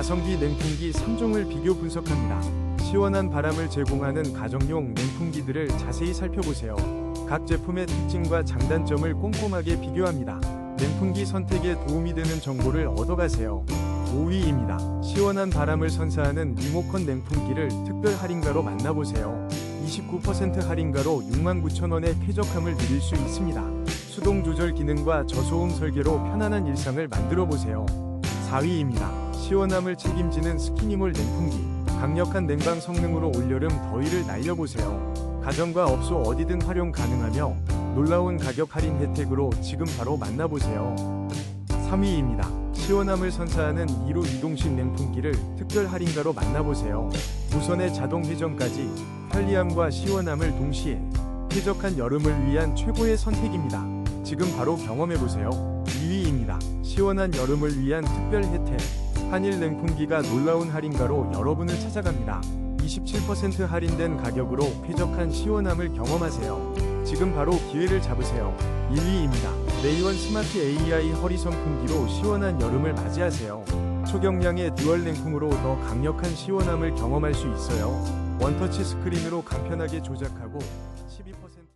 가성비 냉풍기 3종을 비교 분석합니다. 시원한 바람을 제공하는 가정용 냉풍기들을 자세히 살펴보세요. 각 제품의 특징과 장단점을 꼼꼼하게 비교합니다. 냉풍기 선택에 도움이 되는 정보를 얻어가세요. 5위입니다. 시원한 바람을 선사하는 리모컨 냉풍기를 특별 할인가로 만나보세요. 29% 할인가로 69,000원의 쾌적함을 누릴 수 있습니다. 수동 조절 기능과 저소음 설계로 편안한 일상을 만들어 보세요. 4위입니다. 시원함을 책임지는 스키니몰 냉풍기. 강력한 냉방 성능으로 올여름 더위를 날려보세요. 가정과 업소 어디든 활용 가능하며 놀라운 가격 할인 혜택으로 지금 바로 만나보세요. 3위입니다. 시원함을 선사하는 2루 이동식 냉풍기를 특별 할인가로 만나보세요. 무선의 자동 회전까지 편리함과 시원함을 동시에 쾌적한 여름을 위한 최고의 선택입니다. 지금 바로 경험해보세요. 2위입니다. 시원한 여름을 위한 특별 혜택. 한일 냉풍기가 놀라운 할인가로 여러분을 찾아갑니다. 27% 할인된 가격으로 쾌적한 시원함을 경험하세요. 지금 바로 기회를 잡으세요. 1위입니다. 레이원 스마트 AI 허리 선풍기로 시원한 여름을 맞이하세요. 초경량의 듀얼 냉풍으로 더 강력한 시원함을 경험할 수 있어요. 원터치 스크린으로 간편하게 조작하고 12%